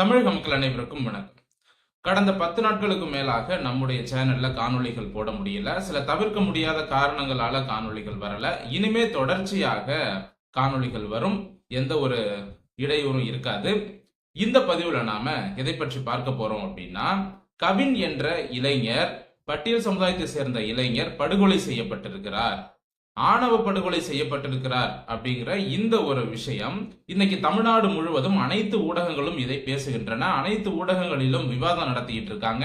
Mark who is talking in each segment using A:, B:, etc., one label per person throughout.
A: தமிழக மக்கள் அனைவருக்கும் வணக்கம். கடந்த பத்து நாட்களுக்கு மேலாக நம்முடைய சேனல்ல காணொளிகள் போட முடியல. சில தவிர்க்க முடியாத காரணங்களால காணொளிகள் வரல. இனிமே தொடர்ச்சியாக காணொளிகள் வரும். எந்த ஒரு இடையூறும் இருக்காது. இந்த பதிவுல நாம எதை பற்றி பார்க்க போறோம் அப்படின்னா கவின் என்ற இளைஞர் பட்டியல் சமுதாயத்தை சேர்ந்த இளைஞர் படுகொலை செய்யப்பட்டிருக்கிறார். ஆணவ படுகொலை செய்யப்பட்டிருக்கிறார் அப்படிங்கிற இந்த ஒரு விஷயம் இன்னைக்கு தமிழ்நாடு முழுவதும் அனைத்து ஊடகங்களும் இதை பேசுகின்றன. அனைத்து ஊடகங்களிலும் விவாதம் நடத்திக்கிட்டு இருக்காங்க.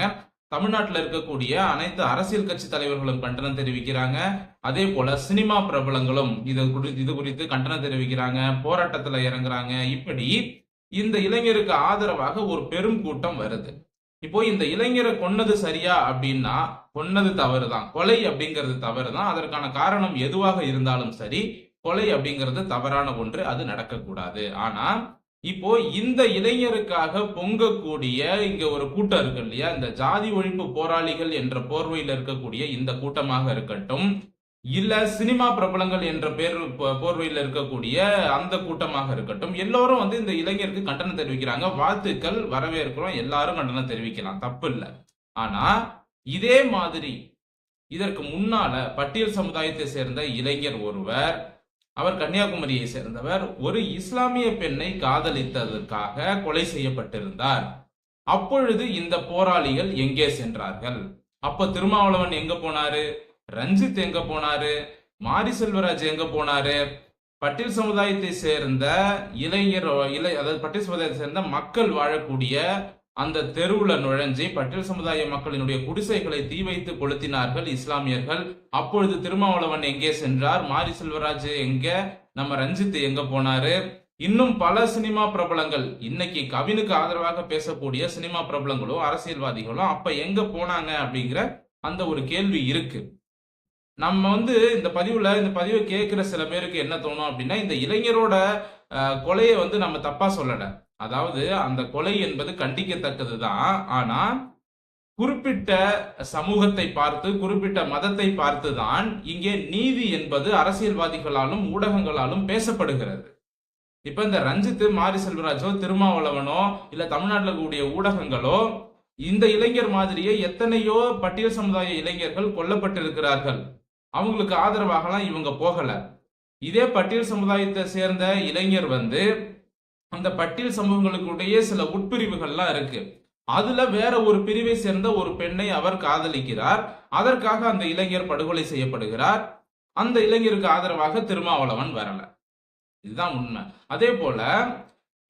A: தமிழ்நாட்டில் இருக்கக்கூடிய அனைத்து அரசியல் கட்சி தலைவர்களும் கண்டனம் தெரிவிக்கிறாங்க. அதே போல சினிமா பிரபலங்களும் இது குறி இது குறித்து கண்டனம் தெரிவிக்கிறாங்க. போராட்டத்தில் இறங்குறாங்க. இப்படி இந்த இளைஞருக்கு ஆதரவாக ஒரு பெரும் கூட்டம் வருது. இப்போ இந்த இளைஞரை கொன்னது சரியா அப்படின்னா கொன்னது தவறு தான் கொலை அப்படிங்கிறது தவறு தான் அதற்கான காரணம் எதுவாக இருந்தாலும் சரி கொலை அப்படிங்கிறது தவறான ஒன்று அது நடக்கக்கூடாது. ஆனா இப்போ இந்த இளைஞருக்காக பொங்கக்கூடிய இங்க ஒரு கூட்டம் இருக்கு இல்லையா? இந்த ஜாதி ஒழிப்பு போராளிகள் என்ற போர்வையில் இருக்கக்கூடிய இந்த கூட்டமாக இருக்கட்டும் இல்ல சினிமா பிரபலங்கள் என்ற பேர் போர்வையில் இருக்கக்கூடிய அந்த கூட்டமாக இருக்கட்டும் எல்லோரும் வந்து இந்த இளைஞருக்கு கண்டனம் தெரிவிக்கிறாங்க. வாழ்த்துக்கள் வரவேற்கிறோம். எல்லாரும் கண்டனம் தெரிவிக்கலாம். தப்பு இல்லை. ஆனா இதே மாதிரி இதற்கு முன்னால பட்டியல் சமுதாயத்தை சேர்ந்த இளைஞர் ஒருவர் அவர் கன்னியாகுமரியை சேர்ந்தவர் ஒரு இஸ்லாமிய பெண்ணை காதலித்ததற்காக கொலை செய்யப்பட்டிருந்தார். அப்பொழுது இந்த போராளிகள் எங்கே சென்றார்கள்? அப்ப திருமாவளவன் எங்க போனாரு? ரஞ்சித் எங்க போனாரு? மாரி செல்வராஜ் எங்க போனாரு? பட்டியல் சமுதாயத்தை சேர்ந்த இளைஞர் இளை அதாவது பட்டியல் சமுதாயத்தை சேர்ந்த மக்கள் வாழக்கூடிய அந்த தெருவுல நுழைஞ்சி பட்டியல் சமுதாய மக்களினுடைய குடிசைகளை தீ வைத்து கொளுத்தினார்கள் இஸ்லாமியர்கள். அப்பொழுது திருமாவளவன் எங்கே சென்றார்? மாரி செல்வராஜ் எங்க? நம்ம ரஞ்சித் எங்க போனாரு? இன்னும் பல சினிமா பிரபலங்கள் இன்னைக்கு கவினுக்கு ஆதரவாக பேசக்கூடிய சினிமா பிரபலங்களும் அரசியல்வாதிகளும் அப்ப எங்க போனாங்க அப்படிங்கிற அந்த ஒரு கேள்வி இருக்கு. நம்ம வந்து இந்த பதிவுல இந்த பதிவை கேட்கிற சில பேருக்கு என்ன தோணும் அப்படின்னா இந்த இளைஞரோட கொலையை வந்து நம்ம தப்பா சொல்லல. அதாவது அந்த கொலை என்பது கண்டிக்கத்தக்கது தான் ஆனா குறிப்பிட்ட சமூகத்தை பார்த்து குறிப்பிட்ட மதத்தை பார்த்து தான் இங்கே நீதி என்பது அரசியல்வாதிகளாலும் ஊடகங்களாலும் பேசப்படுகிறது. இப்ப இந்த ரஞ்சித் மாரி செல்வராஜோ திருமாவளவனோ இல்ல தமிழ்நாட்டில் இருக்கக்கூடிய ஊடகங்களோ இந்த இளைஞர் மாதிரியே எத்தனையோ பட்டியல் சமுதாய இளைஞர்கள் கொல்லப்பட்டிருக்கிறார்கள். அவங்களுக்கு ஆதரவாகலாம் இவங்க போகல. இதே பட்டியல் சமுதாயத்தை சேர்ந்த இளைஞர் வந்து அந்த பட்டியல் சமூகங்களுக்குடைய சில உட்பிரிவுகள்லாம் இருக்கு. அதுல வேற ஒரு பிரிவை சேர்ந்த ஒரு பெண்ணை அவர் காதலிக்கிறார். அதற்காக அந்த இளைஞர் படுகொலை செய்யப்படுகிறார். அந்த இளைஞருக்கு ஆதரவாக திருமாவளவன் வரல. இதுதான் உண்மை. அதே போல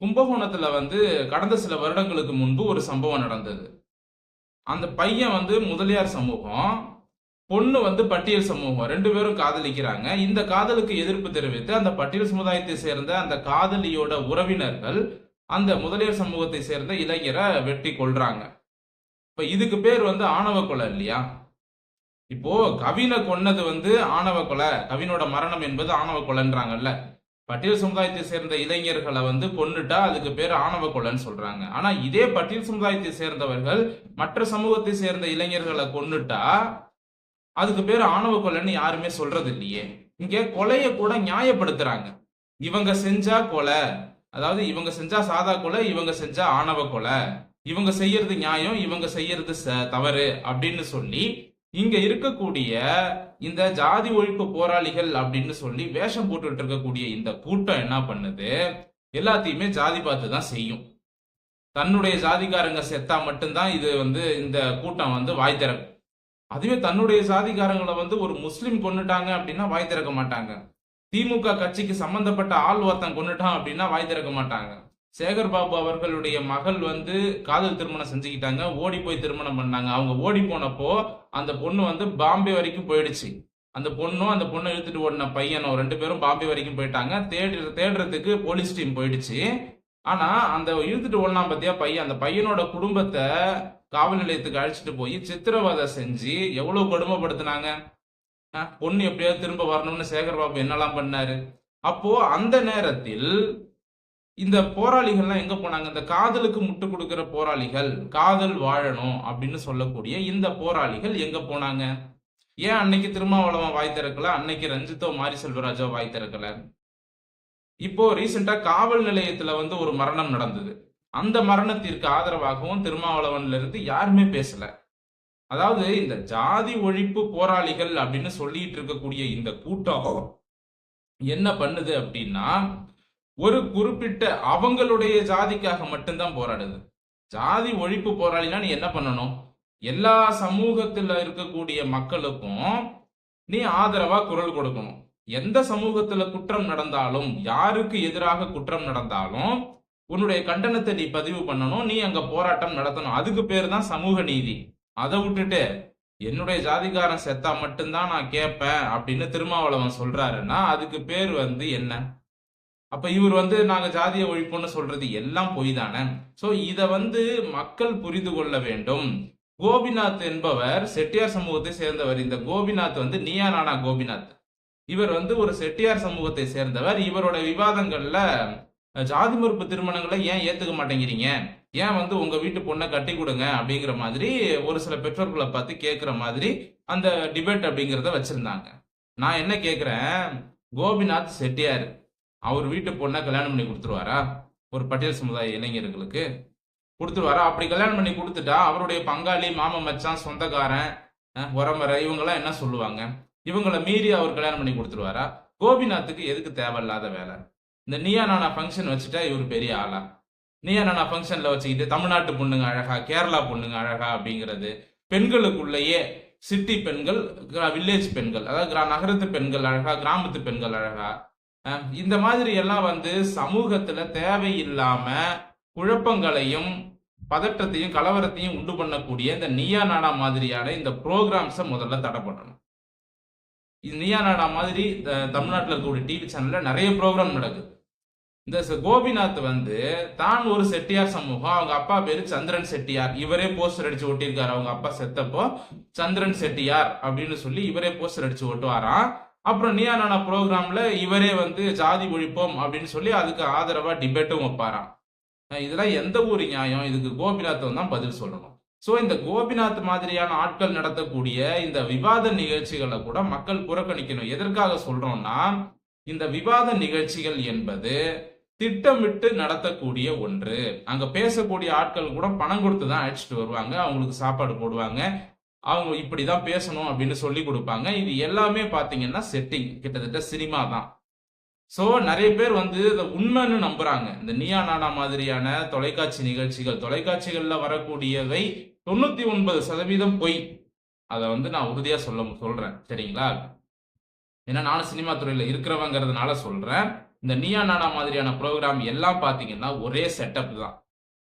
A: கும்பகோணத்துல வந்து கடந்த சில வருடங்களுக்கு முன்பு ஒரு சம்பவம் நடந்தது. அந்த பையன் வந்து முதலியார் சமூகம் பொண்ணு வந்து பட்டியல் சமூகம். ரெண்டு பேரும் காதலிக்கிறாங்க. இந்த காதலுக்கு எதிர்ப்பு தெரிவித்து அந்த பட்டியல் சமுதாயத்தை சேர்ந்த அந்த காதலியோட உறவினர்கள் அந்த முதலியார் சமூகத்தை சேர்ந்த இளைஞரை வெட்டி கொள்றாங்க இப்ப இதுக்கு பேர் வந்து ஆணவ கொலை இல்லையா? இப்போ கவினை கொன்னது வந்து ஆணவ கொலை. கவினோட மரணம் என்பது ஆணவ கொலைன்றாங்கல்ல. பட்டியல் சமுதாயத்தை சேர்ந்த இளைஞர்களை வந்து கொன்னுட்டா அதுக்கு பேர் ஆணவ கொலைன்னு சொல்றாங்க. ஆனா இதே பட்டியல் சமுதாயத்தை சேர்ந்தவர்கள் மற்ற சமூகத்தை சேர்ந்த இளைஞர்களை கொன்னுட்டா அதுக்கு பேர் ஆணவ கொலைன்னு யாருமே சொல்றது இல்லையே. இங்க கொலையை கூட நியாயப்படுத்துறாங்க. இவங்க செஞ்சா கொலை. அதாவது இவங்க செஞ்சா சாதா கொலை இவங்க செஞ்சா ஆணவ கொலை. இவங்க செய்யறது நியாயம் இவங்க செய்யறது ச- தவறு அப்படின்னு சொல்லி இங்க இருக்கக்கூடிய இந்த ஜாதி ஒழிப்பு போராளிகள் அப்படின்னு சொல்லி வேஷம் போட்டுட்டு இருக்கக்கூடிய இந்த கூட்டம் என்ன பண்ணுது? எல்லாத்தையுமே ஜாதி பார்த்து தான் செய்யும். தன்னுடைய ஜாதிக்காரங்க செத்தா மட்டும்தான் இது வந்து இந்த கூட்டம் வந்து வாய் திறக்கும் அதுவே தன்னுடைய சாதிக்காரங்களை வந்து ஒரு முஸ்லீம் கொன்னுட்டாங்க அப்படின்னா வாய் திறக்க மாட்டாங்க. திமுக கட்சிக்கு சம்பந்தப்பட்ட ஆள் ஒருத்தன் கொன்னுட்டான் அப்படின்னா வாய் திறக்க மாட்டாங்க. சேகர் பாபு அவர்களுடைய மகள் வந்து காதல் திருமணம் செஞ்சுக்கிட்டாங்க. ஓடி போய் திருமணம் பண்ணாங்க. அவங்க ஓடி போனப்போ அந்த பொண்ணு வந்து பாம்பே வரைக்கும் போயிடுச்சு. அந்த பொண்ணும் அந்த பொண்ணை இழுத்துட்டு ஓடின பையனும் ரெண்டு பேரும் பாம்பே வரைக்கும் போயிட்டாங்க. தேடுற தேடுறதுக்கு போலீஸ் டீம் போயிடுச்சு. ஆனா அந்த இழுத்துட்டு ஓடலாம் பார்த்தியா பையன்? அந்த பையனோட குடும்பத்தை காவல் நிலையத்துக்கு அழைச்சிட்டு போய் சித்திரவதை செஞ்சு எவ்வளவு கொடுமைப்படுத்தினாங்க? பொண்ணு எப்படியாவது திரும்ப வரணும்னு சேகர் பாபு என்னெல்லாம் பண்ணாரு? அப்போ அந்த நேரத்தில் இந்த போராளிகள்லாம் எங்க போனாங்க? இந்த காதலுக்கு முட்டு கொடுக்கிற போராளிகள் காதல் வாழணும் அப்படின்னு சொல்லக்கூடிய இந்த போராளிகள் எங்க போனாங்க? ஏன் அன்னைக்கு திருமாவளவன் வாய் திறக்கல? அன்னைக்கு ரஞ்சித்தோ மாரி செல்வராஜோ வாய் திறக்கல? இப்போ ரீசெண்டா காவல் நிலையத்துல வந்து ஒரு மரணம் நடந்தது. அந்த மரணத்திற்கு ஆதரவாகவும் திருமாவளவன்ல இருந்து யாருமே பேசல. அதாவது இந்த ஜாதி ஒழிப்பு போராளிகள் அப்படின்னு சொல்லிட்டு இருக்கக்கூடிய இந்த கூட்டம் என்ன பண்ணுது அப்படின்னா ஒரு குறிப்பிட்ட அவங்களுடைய ஜாதிக்காக மட்டும்தான் போராடுது. ஜாதி ஒழிப்பு போராளினா நீ என்ன பண்ணணும்? எல்லா சமூகத்துல இருக்கக்கூடிய மக்களுக்கும் நீ ஆதரவா குரல் கொடுக்கணும். எந்த சமூகத்துல குற்றம் நடந்தாலும் யாருக்கு எதிராக குற்றம் நடந்தாலும் உன்னுடைய கண்டனத்தை நீ பதிவு பண்ணணும் நீ அங்க போராட்டம் நடத்தணும். அதுக்கு பேர் தான் சமூக நீதி. அதை விட்டுட்டு என்னுடைய ஜாதிகாரன் செத்தா மட்டும்தான் நான் கேட்பேன் அப்படின்னு திருமாவளவன் சொல்றாருன்னா அதுக்கு பேர் வந்து என்ன? அப்ப இவர் வந்து நாங்க ஜாதிய ஒழிப்போம்னு சொல்றது எல்லாம் பொய் தானே? சோ இத வந்து மக்கள் புரிந்து கொள்ள வேண்டும். கோபிநாத் என்பவர் செட்டியார் சமூகத்தை சேர்ந்தவர். இந்த கோபிநாத் வந்து நீயா நானா கோபிநாத்? இவர் வந்து ஒரு செட்டியார் சமூகத்தை சேர்ந்தவர். இவரோட விவாதங்கள்ல ஜாதி மறுப்பு திருமணங்களை ஏன் ஏத்துக்க மாட்டேங்கிறீங்க? ஏன் வந்து உங்க வீட்டு பொண்ணை கட்டி கொடுங்க அப்படிங்கிற மாதிரி ஒரு சில பெற்றோர்களை பார்த்து கேட்குற மாதிரி அந்த டிபேட் அப்படிங்கிறத வச்சிருந்தாங்க. நான் என்ன கேட்குறேன்? கோபிநாத் செட்டியார் அவர் வீட்டு பொண்ணை கல்யாணம் பண்ணி கொடுத்துருவாரா? ஒரு பட்டியல் சமுதாய இளைஞர்களுக்கு. கொடுத்துருவாரா? அப்படி கல்யாணம் பண்ணி கொடுத்துட்டா அவருடைய பங்காளி மாமன் மச்சான் சொந்தக்காரன் உறமுறை இவங்கெல்லாம் என்ன சொல்லுவாங்க? இவங்களை மீறி அவர் கல்யாணம் பண்ணி கொடுத்துருவாரா? கோபிநாத்துக்கு எதுக்கு தேவையில்லாத வேலை? இந்த நீயா நானா ஃபங்க்ஷன் வச்சுட்டா இவர் பெரிய ஆளா? நீயா நானா ஃபங்க்ஷன்ல வச்சுக்கிட்டு தமிழ்நாட்டு பொண்ணுங்க அழகா கேரளா பொண்ணுங்க அழகா அப்படிங்கிறது பெண்களுக்குள்ளேயே சிட்டி பெண்கள் வில்லேஜ் பெண்கள் அதாவது கிரா- நகரத்து பெண்கள் அழகா கிராமத்து பெண்கள் அழகா இந்த மாதிரி எல்லாம் வந்து சமூகத்துல தேவையில்லாம குழப்பங்களையும் பதற்றத்தையும் கலவரத்தையும் உண்டு பண்ணக்கூடிய இந்த நீயா நாடா மாதிரியான இந்த ப்ரோக்ராம்ஸை முதல்ல தடை பண்ணணும். இது நீயா நாடா மாதிரி தமிழ்நாட்டில் இருக்கக்கூடிய டிவி சேனல்ல நிறைய ப்ரோக்ராம் நடக்குது. இந்த கோபிநாத் வந்து தான் ஒரு செட்டியார் சமூகம் அவங்க அப்பா பேரு சந்திரன் செட்டியார். இவரே போஸ்டர் அடிச்சு ஒட்டியிருக்காரு. அவங்க அப்பா செத்தப்போ சந்திரன் செட்டியார் அப்படின்னு சொல்லி இவரே போஸ்டர் அடிச்சு ஒட்டுவாராம். அப்புறம் நீயா ப்ரோக்ராம்ல இவரே வந்து ஜாதி ஒழிப்போம் அப்படின்னு சொல்லி அதுக்கு ஆதரவா டிபேட்டும் வைப்பாராம். இதெல்லாம் எந்த ஊர் நியாயம்? இதுக்கு கோபிநாத் தான் பதில் சொல்லணும். ஸோ இந்த கோபிநாத் மாதிரியான ஆட்கள் நடத்தக்கூடிய இந்த விவாத நிகழ்ச்சிகளை கூட மக்கள் புறக்கணிக்கணும். எதற்காக சொல்றோம்னா இந்த விவாத நிகழ்ச்சிகள் என்பது திட்டமிட்டு நடத்தக்கூடிய ஒன்று. அங்க பேசக்கூடிய ஆட்கள் கூட பணம் கொடுத்து தான் அழைச்சிட்டு வருவாங்க. அவங்களுக்கு சாப்பாடு போடுவாங்க. அவங்க இப்படிதான் பேசணும் அப்படின்னு சொல்லி கொடுப்பாங்க. இது எல்லாமே பாத்தீங்கன்னா செட்டிங் கிட்டத்தட்ட சினிமா தான். ஸோ நிறைய பேர் வந்து இதை உண்மைன்னு நம்புறாங்க. இந்த நீயா நானா மாதிரியான தொலைக்காட்சி நிகழ்ச்சிகள் தொலைக்காட்சிகள்ல வரக்கூடியவை தொண்ணூத்தி ஒன்பது சதவீதம் பொய். அதை வந்து நான் உறுதியா சொல்ல சொல்றேன். சரிங்களா? ஏன்னா நானும் சினிமா துறையில இருக்கிறவங்கிறதுனால சொல்றேன். இந்த நீயா நானா மாதிரியான ப்ரோக்ராம் எல்லாம் பார்த்தீங்கன்னா ஒரே செட்டப் தான்.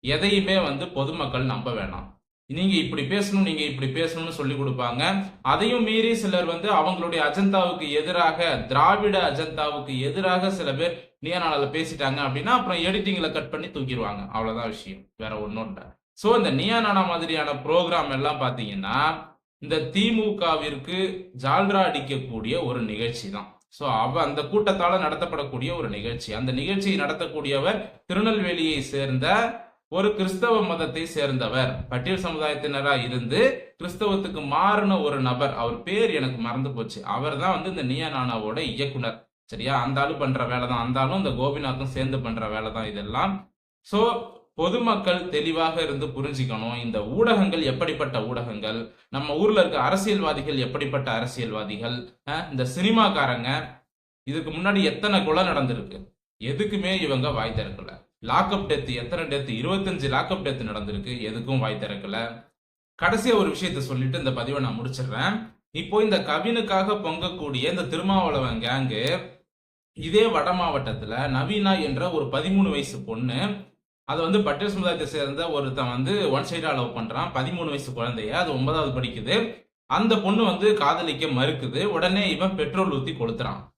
A: எதையுமே வந்து பொதுமக்கள் நம்ப வேணாம். நீங்கள் இப்படி பேசணும் நீங்கள் இப்படி பேசணும்னு சொல்லி கொடுப்பாங்க. அதையும் மீறி சிலர் வந்து அவங்களுடைய அஜந்தாவுக்கு எதிராக திராவிட அஜந்தாவுக்கு எதிராக சில பேர் நியானால பேசிட்டாங்க அப்படின்னா அப்புறம் எடிட்டிங்கில் கட் பண்ணி தூக்கிடுவாங்க. அவ்வளோதான் விஷயம். வேற ஒன்றும் இல்லை. ஸோ இந்த நியானானா மாதிரியான ப்ரோக்ராம் எல்லாம் பார்த்தீங்கன்னா இந்த திமுகவிற்கு ஜால்ரா அடிக்கக்கூடிய ஒரு நிகழ்ச்சி தான் ஸோ அவ அந்த கூட்டத்தால நடத்தப்படக்கூடிய ஒரு நிகழ்ச்சி. அந்த நிகழ்ச்சியை நடத்தக்கூடியவர் திருநெல்வேலியை சேர்ந்த ஒரு கிறிஸ்தவ மதத்தை சேர்ந்தவர். பட்டியல் சமுதாயத்தினரா இருந்து கிறிஸ்தவத்துக்கு மாறின ஒரு நபர். அவர் பேர் எனக்கு மறந்து போச்சு. அவர் தான் வந்து இந்த நியா நானாவோட இயக்குனர். சரியா? அந்த ஆளு பண்ற வேலை தான் அந்த ஆளும் இந்த கோபிநாத்தும் சேர்ந்து பண்ற வேலை தான் இதெல்லாம். சோ பொதுமக்கள் தெளிவாக இருந்து புரிஞ்சுக்கணும். இந்த ஊடகங்கள் எப்படிப்பட்ட ஊடகங்கள்? நம்ம ஊர்ல இருக்க அரசியல்வாதிகள் எப்படிப்பட்ட அரசியல்வாதிகள்? இந்த சினிமாக்காரங்க இதுக்கு முன்னாடி எத்தனை கொலை நடந்திருக்கு? எதுக்குமே இவங்க வாய் திறக்கல. லாக்அப் டெத் எத்தனை டெத் இருபத்தஞ்சு லாக்அப் டெத் நடந்திருக்கு. எதுக்கும் வாய் திறக்கல. கடைசியா ஒரு விஷயத்த சொல்லிட்டு இந்த பதிவை நான் முடிச்சிடுறேன். இப்போ இந்த கவினுக்காக பொங்கக்கூடிய இந்த திருமாவளவன் கேங்கு இதே வட மாவட்டத்துல நவீனா என்ற ஒரு பதிமூணு வயசு பொண்ணு அதை வந்து பட்டியல் சமுதாயத்தை சேர்ந்த ஒருத்தன் வந்து ஒன் சைடா லவ் பண்றான். பதிமூணு வயசு குழந்தைய. அது ஒன்பதாவது படிக்குது. அந்த பொண்ணு வந்து காதலிக்க மறுக்குது. உடனே இவன் பெட்ரோல் ஊத்தி கொளுத்துறான்.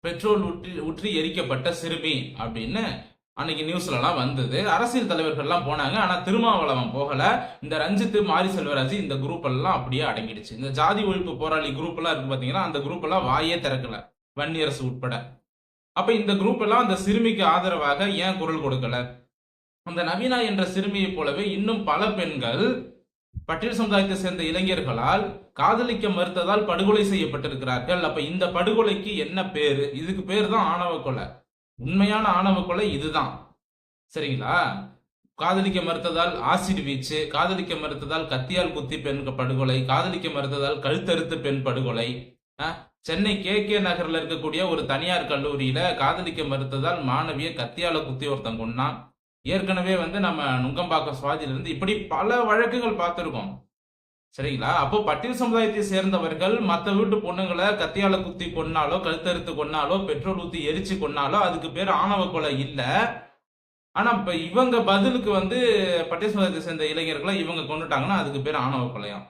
A: பெட்ரோல் ஊற்றி ஊற்றி எரிக்கப்பட்ட சிறுமி அப்படின்னு அன்னைக்கு நியூஸ்ல எல்லாம் வந்தது. அரசியல் தலைவர்கள்லாம் போனாங்க. ஆனா திருமாவளவன் போகல. இந்த ரஞ்சித்து மாரி செல்வராஜ் இந்த குரூப் எல்லாம் அப்படியே அடங்கிடுச்சு. இந்த ஜாதி ஒழிப்பு போராளி குரூப் எல்லாம் இருக்கு பாத்தீங்கன்னா அந்த குரூப் எல்லாம் வாயே திறக்கல. வன்னியரசு உட்பட. அப்ப இந்த குரூப் எல்லாம் அந்த சிறுமிக்கு ஆதரவாக ஏன் குரல் கொடுக்கல? அந்த நவீனா என்ற சிறுமியைப் போலவே இன்னும் பல பெண்கள் பட்டியல் சமுதாயத்தை சேர்ந்த இளைஞர்களால் காதலிக்க மறுத்ததால் படுகொலை செய்யப்பட்டிருக்கிறார்கள். அப்ப இந்த படுகொலைக்கு என்ன பேரு? இதுக்கு பேர் தான் ஆணவ கொலை. உண்மையான ஆணவ கொலை இதுதான். சரிங்களா? காதலிக்க மறுத்ததால் ஆசிட் வீச்சு காதலிக்க மறுத்ததால் கத்தியால் குத்தி பெண் படுகொலை காதலிக்க மறுத்ததால் கழுத்தறுத்து பெண் படுகொலை சென்னை கே கே நகர்ல இருக்கக்கூடிய ஒரு தனியார் கல்லூரியில காதலிக்க மறுத்ததால் மாணவிய கத்தியால குத்தி ஒருத்தன் கொண்டான் ஏற்கனவே வந்து நம்ம நுங்கம்பாக்கம் சுவாதியிலிருந்து இப்படி பல வழக்குகள் பார்த்துருக்கோம். சரிங்களா? அப்போ பட்டியல் சமுதாயத்தை சேர்ந்தவர்கள் மற்ற வீட்டு பொண்ணுங்களை கத்தியால குத்தி கொன்னாலோ கழுத்தறுத்து கொன்னாலோ பெட்ரோல் ஊத்தி எரிச்சு கொன்னாலோ அதுக்கு பேர் ஆணவ கொலை இல்லை. ஆனா இப்ப இவங்க பதிலுக்கு வந்து பட்டியல் சமுதாயத்தை சேர்ந்த இளைஞர்களை இவங்க கொண்டுட்டாங்கன்னா அதுக்கு பேர் ஆணவ கொலையாம்.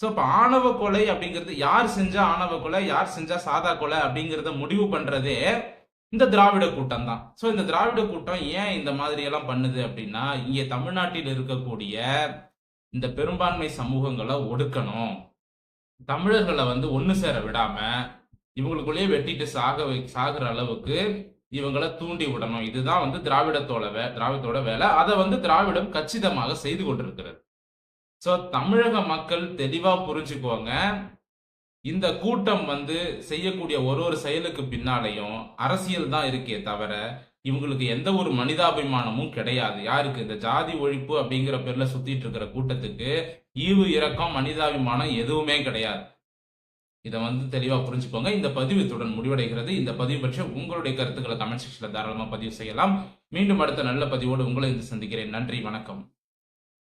A: ஸோ இப்போ ஆணவ கொலை அப்படிங்கிறது யார் செஞ்சா ஆணவ கொலை யார் செஞ்சா சாதா கொலை அப்படிங்கிறத முடிவு பண்றதே இந்த திராவிட கூட்டம் தான் ஸோ இந்த திராவிட கூட்டம் ஏன் இந்த மாதிரி எல்லாம் பண்ணுது அப்படின்னா இங்கே தமிழ்நாட்டில் இருக்கக்கூடிய இந்த பெரும்பான்மை சமூகங்களை ஒடுக்கணும். தமிழர்களை வந்து ஒன்று சேர விடாம இவங்களுக்குள்ளேயே வெட்டிட்டு சாக வை சாகிற அளவுக்கு இவங்களை தூண்டி விடணும். இதுதான் வந்து திராவிடத்தோட வே திராவிடத்தோட வேலை. அதை வந்து திராவிடம் கச்சிதமாக செய்து கொண்டிருக்கிறது. ஸோ தமிழக மக்கள் தெளிவாக புரிஞ்சுக்கோங்க. இந்த கூட்டம் வந்து செய்யக்கூடிய ஒரு ஒரு செயலுக்கு பின்னாலையும் அரசியல் தான் இருக்கே தவிர இவங்களுக்கு எந்த ஒரு மனிதாபிமானமும் கிடையாது. யாருக்கு? இந்த ஜாதி ஒழிப்பு அப்படிங்கிற பேர்ல சுத்திட்டு இருக்கிற கூட்டத்துக்கு ஈவு இரக்கம் மனிதாபிமானம் எதுவுமே கிடையாது. இதை வந்து தெளிவா புரிஞ்சுக்கோங்க. இந்த பதிவு இத்துடன் முடிவடைகிறது. இந்த பதிவு பற்றி உங்களுடைய கருத்துக்களை கமெண்ட் செக்ஷன்ல தாராளமா பதிவு செய்யலாம். மீண்டும் அடுத்த நல்ல பதிவோடு உங்களை வந்து சந்திக்கிறேன். நன்றி வணக்கம்.